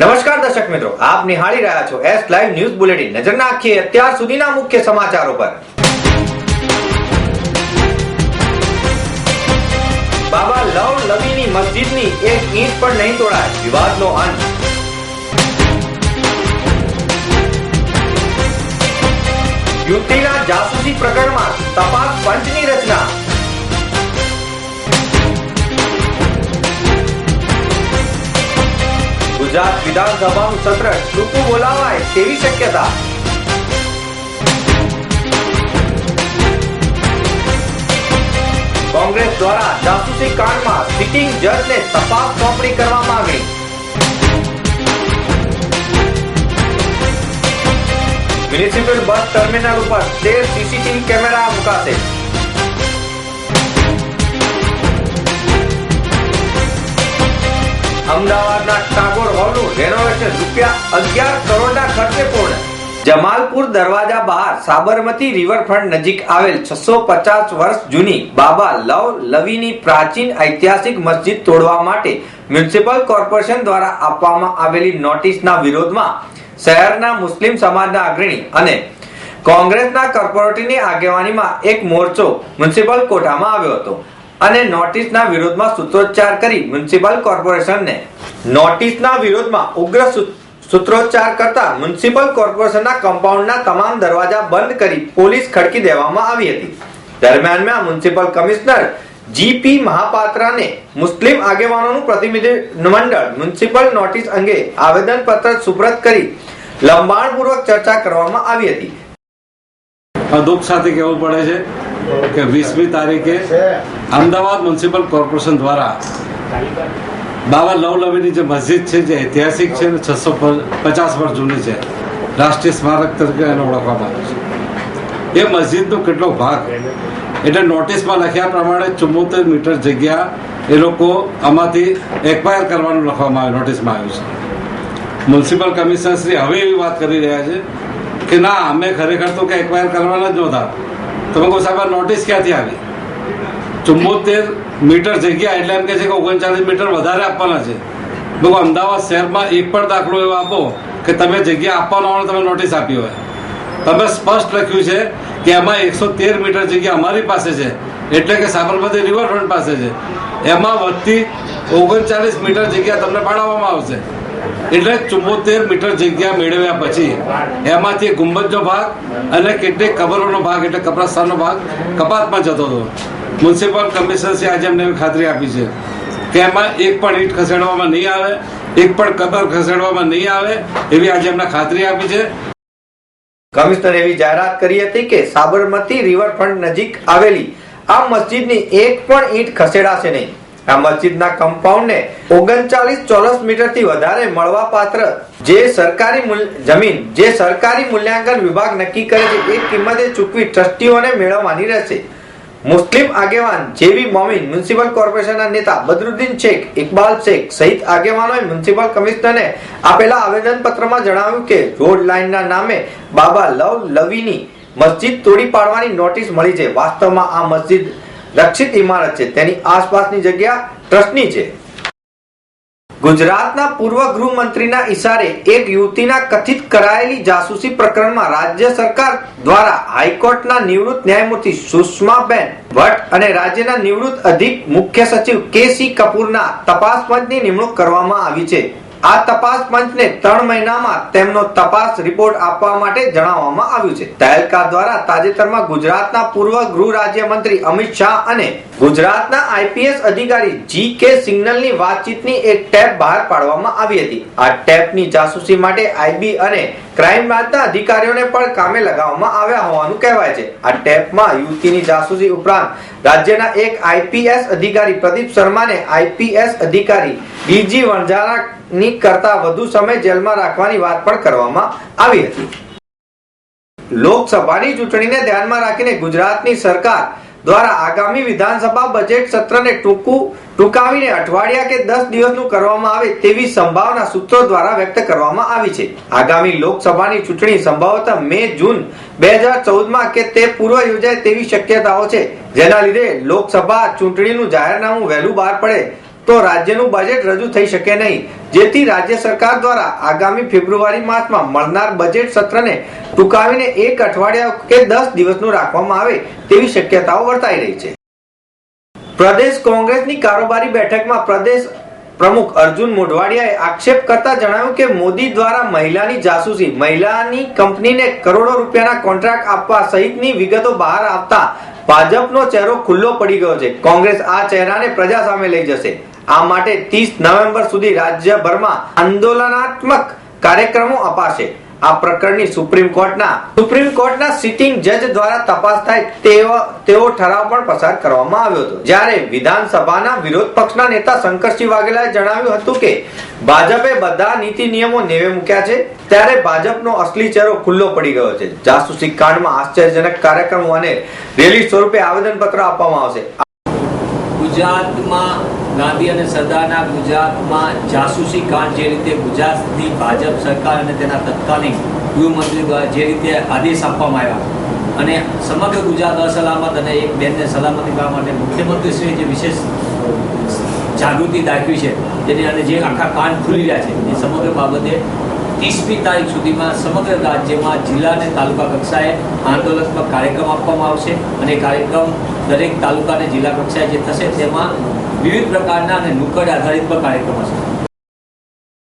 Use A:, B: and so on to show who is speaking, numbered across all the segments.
A: નમસ્કાર દર્શક મિત્રો, આપ નિહાળી રહ્યા છો એસ લાઈવ ન્યૂઝ બુલેટિન નજર નાખીએ અત્યાર સુધીના મુખ્ય સમાચારો પર. બાબા લવ લવીની મસ્જિદની એક ઈંટ પણ નહીં તોડાય, વિવાદનો અંત. યુવતીના જાસૂસી પ્રકરણમાં તપાસ પંચની રચના. ગુજરાત વિધાનસભાનું સત્ર ટૂંકું બોલાવાય તેવી શક્યતા. કોંગ્રેસ દ્વારા જાસૂસી કાંડમાં સિટિંગ જજને તપાસ સોંપણી કરવા માંગણી મ્યુનિસિપલ બસ ટર્મિનલ ઉપર તેર સીસીટીવી કેમેરા મુકાશે. અમદાવાદના ટાગોર હોલનું રેનોવેશન રૂપિયા અગિયાર કરોડના ખર્ચે પૂર્ણ. જમાલપુર દરવાજા બહાર સાબરમતી રિવરફ્રન્ટ નજીક આવેલ છસો પચાસ વર્ષ જૂની બાબા લવ લવીની પ્રાચીન ઐતિહાસિક મસ્જિદ તોડવા માટે મ્યુનિસિપલ કોર્પોરેશન દ્વારા આપવામાં આવેલી નોટિસના વિરોધમાં શહેરના મુસ્લિમ સમાજના અગ્રણી અને કોંગ્રેસના કોર્પોરેટરની આગેવાનીમાં એક મોરચો મ્યુનિસિપલ કોઠામાં આવ્યો હતો. અને નોટિસના વિરોધમાં સૂત્રોચ્ચાર કરી મ્યુનિસિપલ કોર્પોરેશનને. નોટિસના વિરોધમાં ઉગ્ર સૂત્રોચ્ચાર કરતા મ્યુનિસિપલ કોર્પોરેશનના કમ્પાઉન્ડના તમામ દરવાજા બંધ કરી પોલીસ ખડકી દેવામાં આવી હતી. દરમિયાનમાં મ્યુનિસિપલ કમિશનર જીપી મહાપાત્રને મુસ્લિમ આગેવાનોનું પ્રતિનિધિ મંડળ મ્યુનિસિપલ નોટિસ અંગે આવેદનપત્ર સુપ્રત કરી લંબાણપૂર્વક ચર્ચા કરવામાં આવી હતી.
B: દુઃખ સાથે કહેવું પડે છે કે વીસમી તારીખે અમદાવાદ મ્યુનિસિપલ કોર્પોરેશન દ્વારા બાબા લવલવીની જે મસ્જિદ છે, જે ઐતિહાસિક છે છસો પચાસ વર્ષ જૂની છે, રાષ્ટ્રીય સ્મારક તરીકે એને ઓળખવામાં આવે છે. એ મસ્જિદનો કેટલો ભાગ? એટલે નોટિસમાં લખ્યા પ્રમાણે ચુમ્મોતેર મીટર જગ્યા એ લોકો આમાંથી એક્વાયર કરવાનું લખવામાં આવ્યું નોટિસમાં આવ્યું છે. મ્યુનિસિપલ કમિશનર શ્રી હવે એવી વાત કરી રહ્યા છે કે ના, અમે ખરેખર તો કે એક્વાયર કરવાના જ નહોતા. તમે કહો સાહેબ નોટિસ ક્યાંથી આવી? ચુમ્મોતેર મીટર જગ્યા એટલે એમ કે છે કે ઓગણચાલીસ મીટર વધારે આપવાના છે. લોકો અમદાવાદ શહેરમાં એક પણ દાખલો એવો આપો કે તમે જગ્યા આપવાનો હોય તમે નોટિસ આપી હોય. તમે સ્પષ્ટ લખ્યું છે કે એમાં એકસો તેર મીટર જગ્યા અમારી પાસે છે. એટલે કે સાબરમતી રિવરફ્રન્ટ પાસે છે. એમાં વધતી ઓગણચાલીસ મીટર જગ્યા તમને ફાળવવામાં આવશે. એટલે ચુમ્મોતેર મીટર જગ્યા મેળવ્યા પછી એમાંથી ગુંબજનો ભાગ અને કેટલીક કબરોનો ભાગ એટલે કબ્રસ્તાનનો ભાગ કપાતમાં જતો હતો. મ્યુનિસિપલ કમિશનરશ્રી આજે અમને ખાતરી આપી છે કે એમાં એક પણ ઈંટ ખસેડવામાં નહીં આવે, એક પણ કબર ખસેડવામાં નહીં આવે એવી આજે અમને ખાતરી આપી છે.
A: કમિશનર એવી જાહેરાત કરી હતી કે સાબરમતી રિવરફ્રન્ટ નજીક આવેલી આ મસ્જિદની એક પણ ઈંટ ખસેડાશે નહીં. આ મસ્જિદના કમ્પાઉન્ડને ઓગણચાલીસ ચોરસ મીટરથી વધારે મળવા પાત્ર જે સરકારી જમીન, જે સરકારી મૂલ્યાંકન વિભાગ નક્કી કરે છે, એ કિંમતે ચૂકવી ટ્રસ્ટીઓને મેળવવાની રહેશે. મુસ્લિમ આગેવાન જેવી મોમીન, મ્યુનિસિપલ કોર્પોરેશનના નેતા બદરુદ્દીન શેખ, ઇકબાલ શેખ સહિત આગેવાનોએ મ્યુનિસિપલ કમિશનરને આપેલા આવેદનપત્રમાં જણાવ્યું કે, રોડ લાઇનના નામે બાબા લવ લવીની મસ્જિદ તોડી પાડવાની નોટિસ મળી છે. વાસ્તવમાં આ મસ્જિદ રક્ષિત ઇમારત છે. તેની આસપાસની જગ્યા ટ્રસ્ટની છે. ગુજરાતના પૂર્વ ગૃહમંત્રીના ઇશારે એક યુવતીના કથિત કરાયેલી જાસૂસી પ્રકરણમાં રાજ્ય સરકાર દ્વારા હાઈકોર્ટના નિવૃત્ત ન્યાયમૂર્તિ સુષ્માબેન ભટ્ટ અને રાજ્યના નિવૃત્ત અધિક મુખ્ય સચિવ કે સી કપૂરના તપાસ પંચની નિમણૂક કરવામાં આવી છે. આ તપાસ પંચને ત્રણ મહિનામાં તેમનો તપાસ રિપોર્ટ આપવા માટે જણાવવામાં આવ્યું છે. તહેલકા દ્વારા તાજેતરમાં ગુજરાતના પૂર્વ ગૃહ રાજ્યમંત્રી અમિત શાહ અને ગુજરાતના આઈપીએસ અધિકારી જી કે સિગ્નલની વાતચીતની એક ટેપ બહાર પાડવામાં આવી હતી. આ ટેપની જાસૂસી માટે આઈબી અને ક્રાઇમ બ્રાન્ચના અધિકારીઓને પણ કામે લગાવવામાં આવ્યા હોવાનું કહેવાય છે. આ ટેપમાં યુવતીની જાસૂસી ઉપરાંત રાજ્યના એક આઈપીએસ અધિકારી પ્રદીપ શર્માને આઈપીએસ અધિકારી ડીજી વણઝારાની કરતા વધુ સમય જેલમાં રાખવાની વાત પણ કરવામાં આવી હતી. લોકસભાની ચૂંટણીને ધ્યાનમાં રાખીને ગુજરાતની સરકાર દ્વારા આગામી વિધાનસભા બજેટ સત્રને ટૂંકું ટૂંકાવીને અઠવાડિયા કે દસ દિવસનું કરવામાં આવે તેવી સંભાવના સૂત્રો દ્વારા વ્યક્ત કરવામાં આવી છે. આગામી લોકસભાની ચૂંટણી સંભવતઃ મે, જૂન બે હજાર ચૌદમાં કે તે પૂર્વ યોજાય તેવી શક્યતાઓ છે. જેના લીધે લોકસભા ચૂંટણીનું જાહેરનામું વહેલું બહાર પડે તો રાજ્યનું બજેટ રજૂ થઈ શકે નહીં. જેથી રાજ્ય સરકાર દ્વારા આગામી ફેબ્રુઆરી માસમાં મળનાર બજેટ સત્રને ટૂંકાવીને એક અઠવાડિયા કે દસ દિવસનું રાખવામાં આવે તેવી શક્યતાઓ વર્તાઈ રહી છે. પ્રદેશ કોંગ્રેસની કારોબારી બેઠકમાં પ્રદેશ પ્રમુખ અર્જુન મોઢવાડિયાએ આક્ષેપ કરતા જણાવ્યું કે મોદી દ્વારા મહિલાની જાસૂસી, મહિલાની કંપનીને કરોડો રૂપિયાના કોન્ટ્રાક્ટ આપવા સહિતની વિગતો બહાર આવતા ભાજપનો ચહેરો ખુલ્લો પડી ગયો છે. કોંગ્રેસ આ ચહેરાને પ્રજા સામે લઈ જશે. આ માટે ત્રીસ નવેમ્બર સુધી રાજ્યભરમાં આંદોલનાત્મક કાર્યક્રમો અપાશે. આ પ્રકરણની સુપ્રીમ કોર્ટના સુપ્રીમ કોર્ટના સિટિંગ જજ દ્વારા તપાસ થાય તેવો તેવો ઠરાવ પણ પસાર કરવામાં આવ્યો હતો. જ્યારે વિધાનસભાના વિરોધ પક્ષના નેતા શંકરસિંહ વાઘેલાએ જણાવ્યું હતું કે, ભાજપે બધા નીતિ નિયમો નેવે મૂક્યા છે, ત્યારે ભાજપનો અસલી ચહેરો ખુલ્લો પડી ગયો છે. જાસૂસી કાંડમાં આશ્ચર્યજનક કાર્યક્રમો અને રેલી સ્વરૂપે આવેદનપત્ર આપવામાં આવશે.
C: ગુજરાતમાં ગાંધી અને સરદારના ગુજરાતમાં જાસૂસી કાંડ જે રીતે ગુજરાતની ભાજપ સરકાર અને તેના તત્કાલીન ગૃહમંત્રી દ્વારા જે રીતે આદેશ આપવામાં આવ્યા અને સમગ્ર ગુજરાત અસલામત અને એક બેનને સલામતી કરવા માટે મુખ્યમંત્રીશ્રીએ જે વિશેષ જાગૃતિ દાખવી છે, જેને અને જે આખા કાંડ ખુલી રહ્યા છે, એ સમગ્ર બાબતે ત્રીસમી તારીખ સુધીમાં સમગ્ર રાજ્યમાં જિલ્લા અને તાલુકા કક્ષાએ આંદોલનાત્મક કાર્યક્રમ આપવામાં આવશે અને કાર્યક્રમ દરેક તાલુકા અને જિલ્લા કક્ષાએ જે થશે તેમાં વિવિધ પ્રકારના અને નુક્કડ આધારિત પણ કાર્યક્રમ હશે.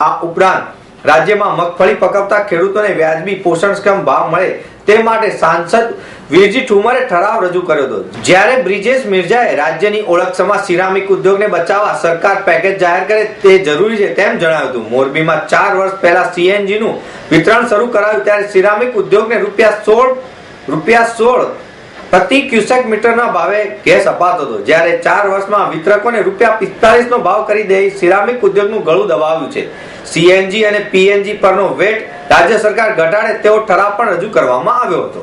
A: આ ઉપરાંત રાજ્યમાં મગફળી પકવતા ખેડૂતોને વ્યાજબી પોષણક્ષમ ભાવ મળે તે માટે સાંસદ વીરજી ઠુમરે ઠરાવ રજૂ કર્યો હતો. જ્યારે બ્રિજેશ મિર્જાએ રાજ્યની ઓળખસમાં સિરામિક ઉદ્યોગને બચાવવા સરકાર પેકેજ જાહેર કરે તે જરૂરી છે તેમ જણાવ્યું હતું. મોરબીમાં ચાર વર્ષ પહેલા સીએનજીનું વિતરણ શરૂ કરાયું ત્યારે સિરામિક ઉદ્યોગને રૂપિયા સોળ રૂપિયા સોળ પ્રતિ ક્યુસેક મીટરના ભાવે ગેસ અપાતો હતો. જ્યારે ચાર વર્ષમાં વિતરકોને રૂપિયા પિસ્તાલીસનો ભાવ કરી દઈ સિરામિક ઉદ્યોગનું ગળું દબાવ્યું છે. સીએનજી અને પીએનજી પરનો વેટ રાજ્ય સરકાર ઘટાડે તેવો ઠરાવ પણ રજૂ કરવામાં આવ્યો હતો.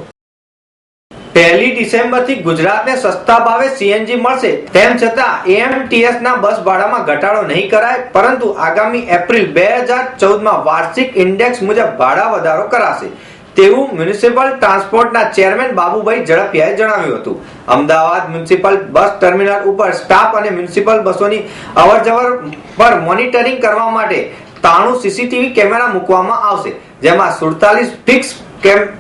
A: પહેલી ડિસેમ્બરથી ગુજરાતને સસ્તા ભાવે સીએનજી મળશે. તેમ છતાં એએમટીએસ ના બસ ભાડામાં ઘટાડો નહીં કરાય, પરંતુ આગામી એપ્રિલ બે હજાર ચૌદમાં વાર્ષિક ઇન્ડેક્સ મુજબ ભાડા વધારો કરાશે. તેવું મ્યુનિસિપલ ટ્રાન્સપોર્ટના ચેરમેન બાબુભાઈ ઝડપિયાએ જણાવ્યું હતું. અમદાવાદ મ્યુનિસિપલ બસ ટર્મિનલ ઉપર સ્ટાફ અને મ્યુનિસિપલ બસોની અવરજવર પર મોનિટરિંગ કરવા માટે ત્રાણું સીસીટીવી કેમેરા મૂકવામાં આવશે, જેમાં સુડતાલીસ ફિક્સ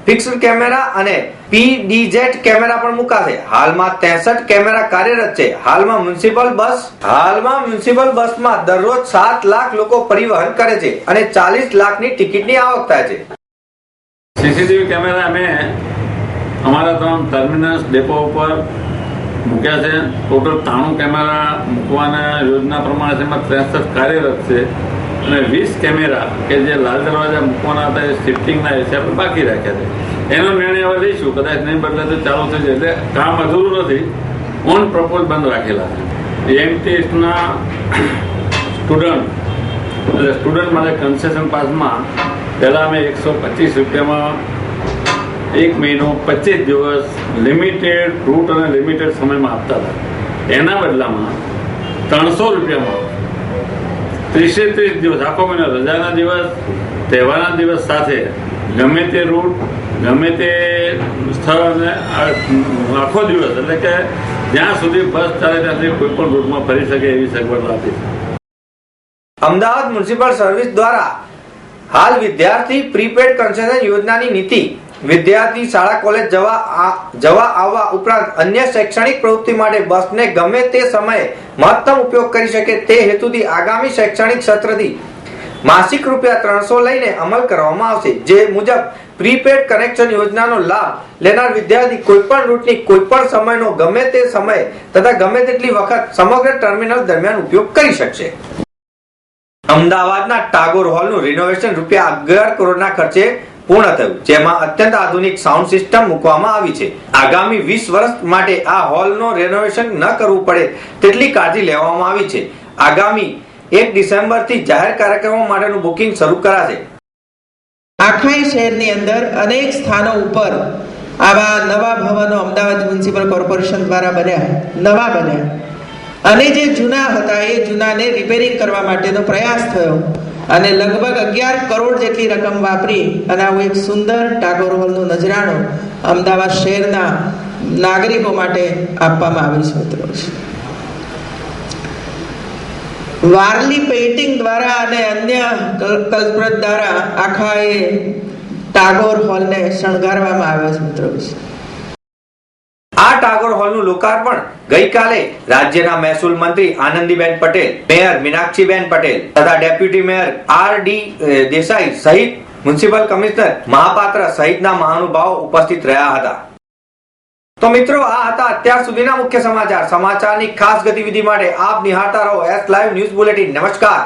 A: ફિક્સ્ડ કેમેરા અને પીડીજેટ કેમેરા પણ મુકાશે. હાલમાં 63 કેમેરા કાર્યરત છે. હાલમાં મ્યુનિસિપલ બસ, હાલમાં મ્યુનિસિપલ બસમાં દરરોજ સાત લાખ લોકો પરિવહન કરે છે અને ચાલીસ લાખની ટિકિટની આવક થાય છે.
B: સીસીટીવી કેમેરા અમે અમારા ત્રણ ટર્મિનસ ડેપો ઉપર મૂક્યા છે. ટોટલ ત્રાણું કેમેરા મૂકવાના યોજના પ્રમાણે એમાં ત્રેસઠ કાર્યરત છે. અને વીસ કેમેરા કે જે લાલ દરવાજા મૂકવાના હતા, એ શિફ્ટિંગના હિસાબે બાકી રાખ્યા છે. એનો નિર્ણય હવે લઈશું. કદાચ નહીં બદલે તો ચાલુ થઈ જાય. એટલે કામ અધૂરું નથી. ઓન પ્રપોઝ બંધ રાખેલા છે. એમટીએસના સ્ટુડન્ટ એટલે સ્ટુડન્ટ માટે કન્સેશન પાસમાં પહેલાં અમે એકસો પચીસ રૂપિયામાં એક મહિનો પચીસ દિવસ લિમિટેડ રૂટ અને લિમિટેડ સમયમાં આપતા હતા. એના બદલામાં ત્રણસો રૂપિયામાં ત્રીસે ત્રીસ દિવસ, આખો મહિનો, રજાના દિવસ, તહેવારના દિવસ સાથે ગમે તે રૂટ ગમે તે સ્થળ અને આખો દિવસ, એટલે કે જ્યાં સુધી બસ ચાલે ત્યાં સુધી કોઈ પણ રૂટમાં ફરી શકે એવી સગવડ આપી
A: અમદાવાદ મ્યુનિસિપલ સર્વિસ દ્વારા હાલ વિદ્યાર્થી પ્રીપેડ કન્સેશન યોજનાની નીતિ વિદ્યાર્થી શાળા કોલેજ જવા જવા આવવા ઉપરાંત અન્ય શૈક્ષણિક પ્રવૃત્તિ માટે બસને ગમે તે સમયે મહત્તમ ઉપયોગ કરી શકે તે હેતુથી આગામી શૈક્ષણિક સત્રથી માસિક રૂપિયા ત્રણસો લઈને અમલ કરવામાં આવશે. જે મુજબ પ્રીપેડ કનેક્શન યોજનાનો લાભ લેનાર વિદ્યાર્થી કોઈપણ રૂટની કોઈપણ સમયનો ગમે તે સમયે તથા ગમે તેટલી વખત સમગ્ર ટર્મિનલ દરમિયાન ઉપયોગ કરી શકશે. અમદાવાદના ટાગોર હોલનું રિનોવેશન રૂપિયા અગિયાર કરોડના ખર્ચે પૂર્ણ થયું, જેમાં અત્યંત આધુનિક સાઉન્ડ સિસ્ટમ મૂકવામાં આવી છે. આગામી વીસ વર્ષ માટે આ હોલનો રેનોવેશન ન કરવું પડે તેટલી કાળજી લેવામાં આવી છે. આગામી એક ડિસેમ્બરથી જાહેર કાર્યક્રમો માટેનું બુકિંગ શરૂ કરાશે.
D: આખાઈ શહેરની અંદર અનેક સ્થાનો ઉપર આવા નવા ભવનો અમદાવાદ મ્યુનિસિપલ કોર્પોરેશન દ્વારા બન્યા, નવા બન્યા. અને જે જૂના હતા એ જૂનાને રિપેરિંગ કરવા માટેનો પ્રયાસ થયો. અને લગભગ અગિયાર કરોડ જેટલી રકમ વાપરી અને આવું એક સુંદર ટાગોર હોલનું નજરાણું અમદાવાદ શહેરના નાગરિકો માટે આપવામાં આવ્યું છે મિત્રો. વારલી પેઇન્ટિંગ દ્વારા અને અન્ય કલ- કલ્પના દ્વારા આખા એ ટાગોર હોલને શણગારવામાં આવ્યો છે મિત્રો.
A: આ ટાગોર હોલનું લોકાર્પણ ગઈકાલે રાજ્યના મહેસૂલ મંત્રી આનંદીબેન પટેલ, મેયર મીનાક્ષીબેન પટેલ તથા deputy mayor R D Desai સહિત મ્યુનિસિપલ કમિશનર મહાપાત્ર સહિતના મહાનુભાવો ઉપસ્થિત રહ્યા હતા. તો મિત્રો, આ હતા અત્યાર સુધીના મુખ્ય સમાચાર. સમાચારની ખાસ ગતિવિધિ માટે આપ નિહાળતા રહો એસ લાઈવ ન્યૂઝ બુલેટિન નમસ્કાર.